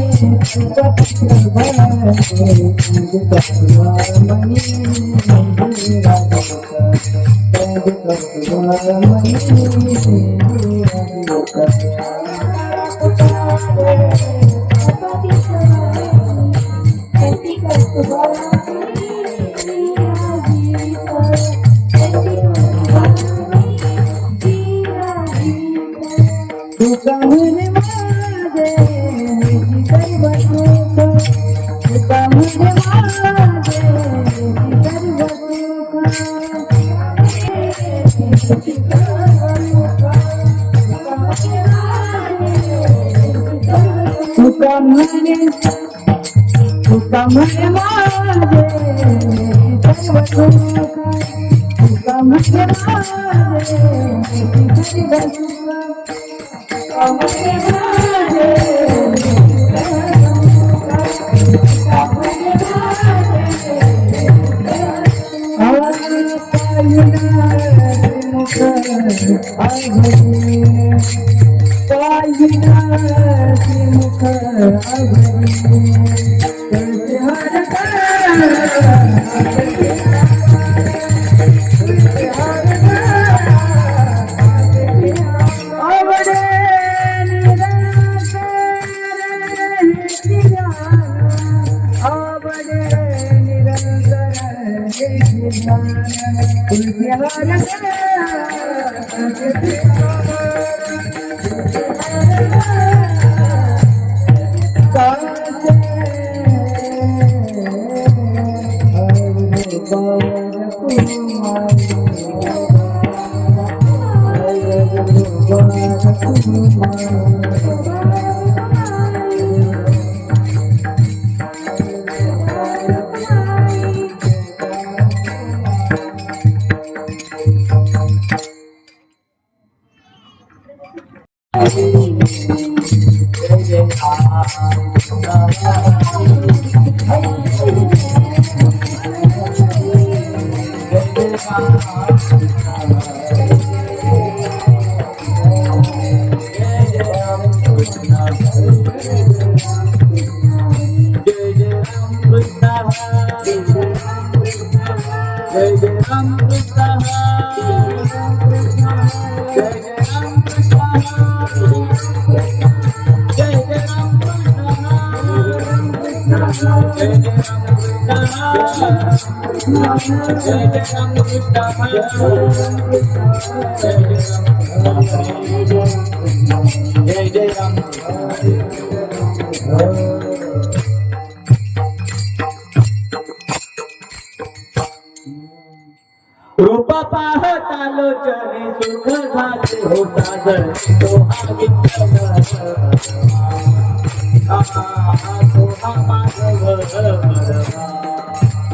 माझे सर्व तुका म्हणे माझे सर्व तुका म्हणे तुका म्हणे माझे सर्व सुख तुका म्हणे माझे सर्व सुख जय जय राम रूप पाहता लोचने सुख झाले हो सागर तो हा विठ्ठल तो तो हा हा तो हा माधव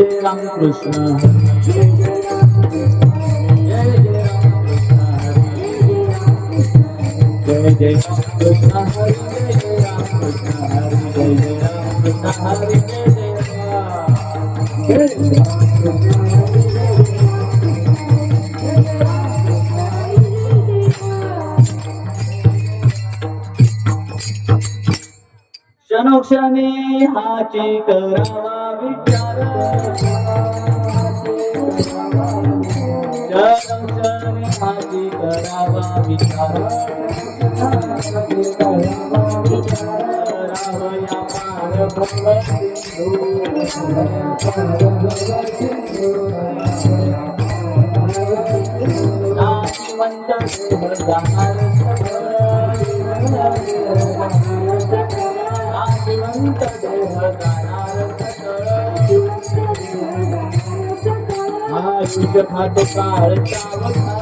जय राम कृष्ण हरी जय जय राम कृष्ण हरी जय जय राम कृष्ण हरी जय जय राम क्षणोक्षणी हाची करावा करावा विचार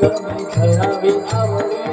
समागम ठरावी आयुष्य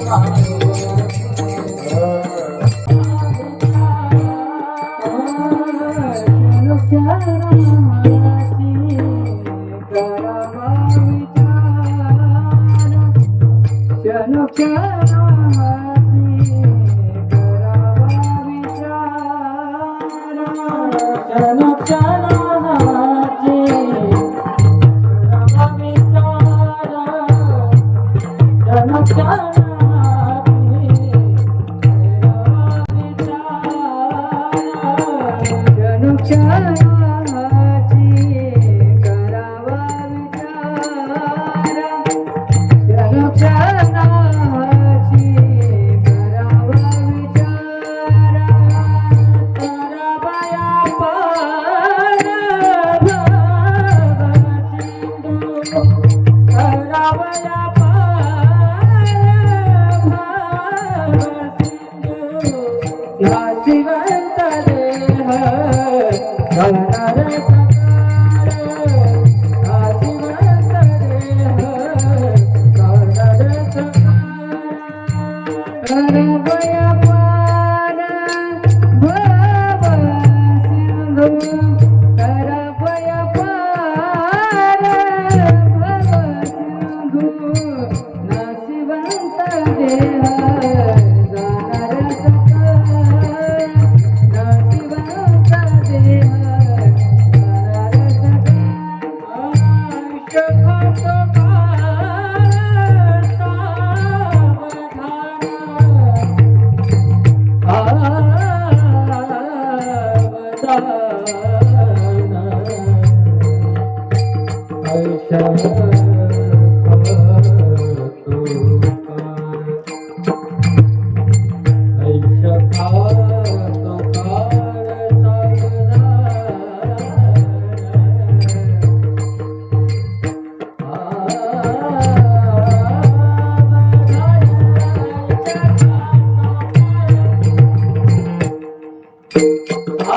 देह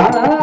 Ah!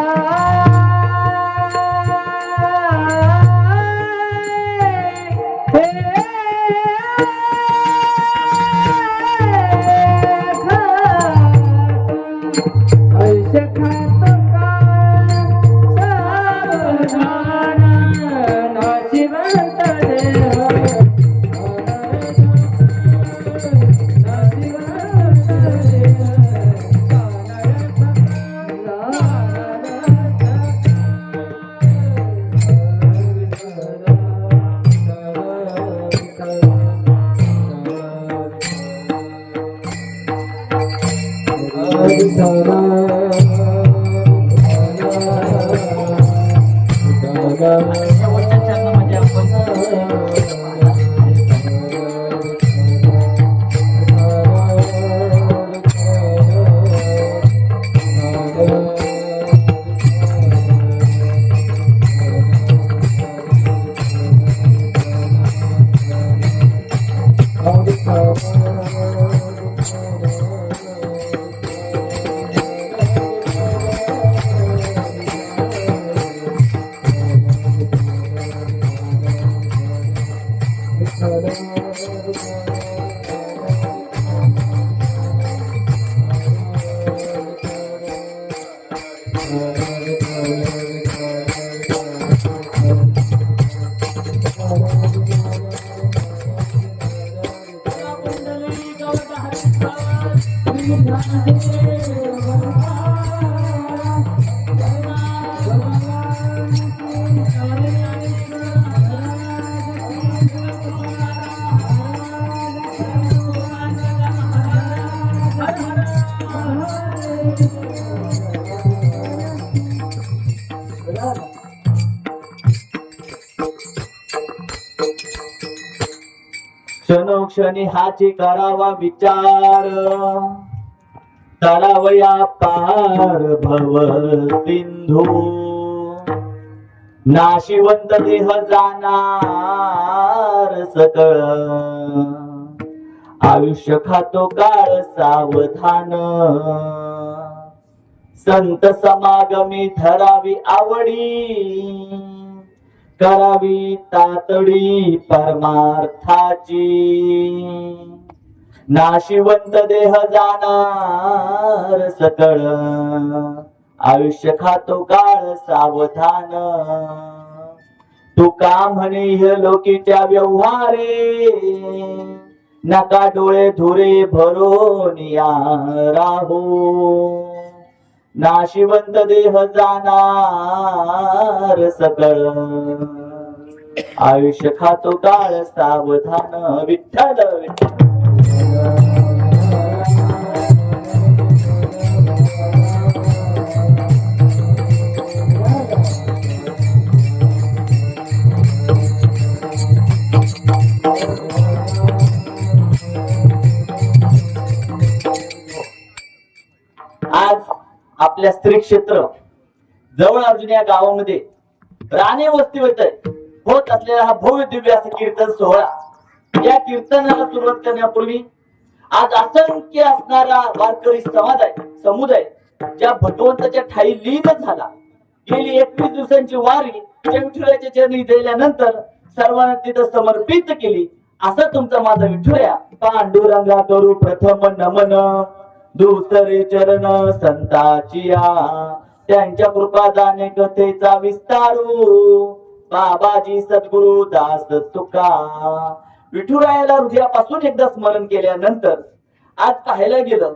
क्षणोक्षणी हाची करावा विचार. करावया पार भव सिंधू. नाशिवंत देह जाणार सकळ. आयुष्य खातो काळ सावधान. संत समागमी धरावी आवडी. करावी तातडी परमार्थाची. नाशिवंत देह जाणार सकळ. आयुष्य खातो काळ सावधान. तू का म्हणे लोकीच्या व्यवहारे नका डोळे धुरे भरून या राहू. नाशिवंत देह जाणार सकळ. आयुष्य खातो काळ सावधान विठ्ठल विठ्ठल. आपल्या स्त्री क्षेत्र जवळ अर्जुन या गावामध्ये राणे वस्ती होत होत असलेला हा भव्य दिव्य असा कीर्तन सोहळा या कीर्तनाला सुरुवात करण्यापूर्वी आज असंख्य असणारा वारकरी समाजाय समुदाय ज्या भगवंताच्या ठाई लीन झाला. गेली एकवीस दिवसांची वारी त्या विठुराच्या चरणी दिल्यानंतर सर्वांना तिथं समर्पित केली. असं तुमचा माझा विठुऱ्या. पांडुरंगा करू प्रथम नमन. दुसरे चरण संताचिया. त्यांच्या कृपादाने कथेचा विस्तारू. बाबाजी सद्गुरु दास तुका. विठुरायाला हृदयापासून एकदा स्मरण केल्यानंतर आज पाहायला गेलं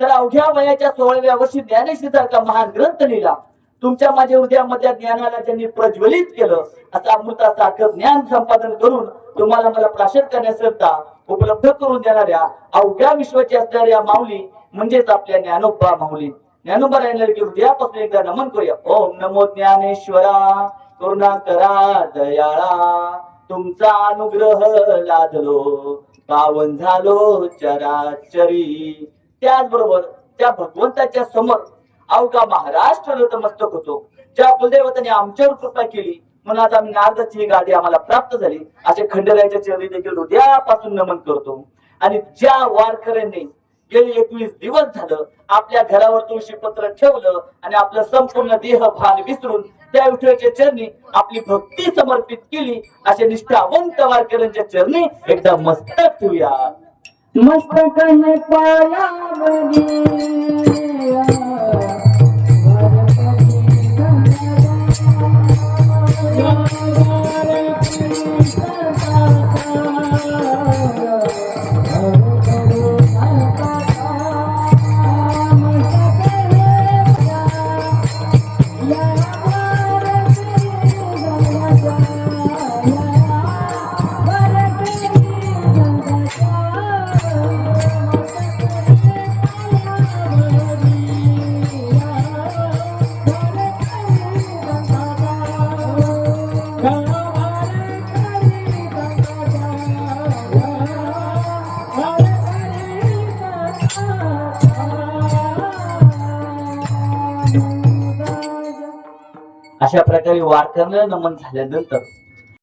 तर अवघ्या वयाच्या सोळाव्या वर्षी ज्ञानेश्वरी सारखा महान ग्रंथ लिहिला. तुमच्या माझ्या हृदयामधल्या ज्ञानाला त्यांनी प्रज्वलित केलं असं अमृतासारखं ज्ञान संपादन करून तुम्हाला मला प्राशन करण्याकरता उपलब्ध करून देणाऱ्या अवघ्या विश्वाची असणाऱ्या माऊली म्हणजेच आपल्या ज्ञानोबा माऊली. ज्ञानोबा राहिल्या की हृदयापासून एकदा नमन करूया. ओम नमो ज्ञानेश्वरा करुणा करा दयाळा. तुमचा अनुग्रह लादलो पावन झालो चराचरी. त्याचबरोबर त्या भगवंताच्या समोर अवघा महाराष्ट्र नतमस्तक होतो. ज्या कुलदैवताने आमच्यावर कृपा केली म्हणून आज आम्ही नारदाची गादी आम्हाला प्राप्त झाली. असे खंडरायाच्या चरणी देखील हृदयापासून नमन करतो. आणि ज्या वारकऱ्यांनी गेले एकवीस दिवस झालं आपल्या घरावर तुळशी पत्र ठेवलं आणि आपलं संपूर्ण देह भान विसरून त्या विठ्ठलाच्या चरणी आपली भक्ती समर्पित केली. अशा निष्ठावंत वारकऱ्यांच्या चरणी एकदा मस्तक ठेवूया. मस्तक पाया अशा प्रकारे वारकऱ्याला नमन झाल्यानंतर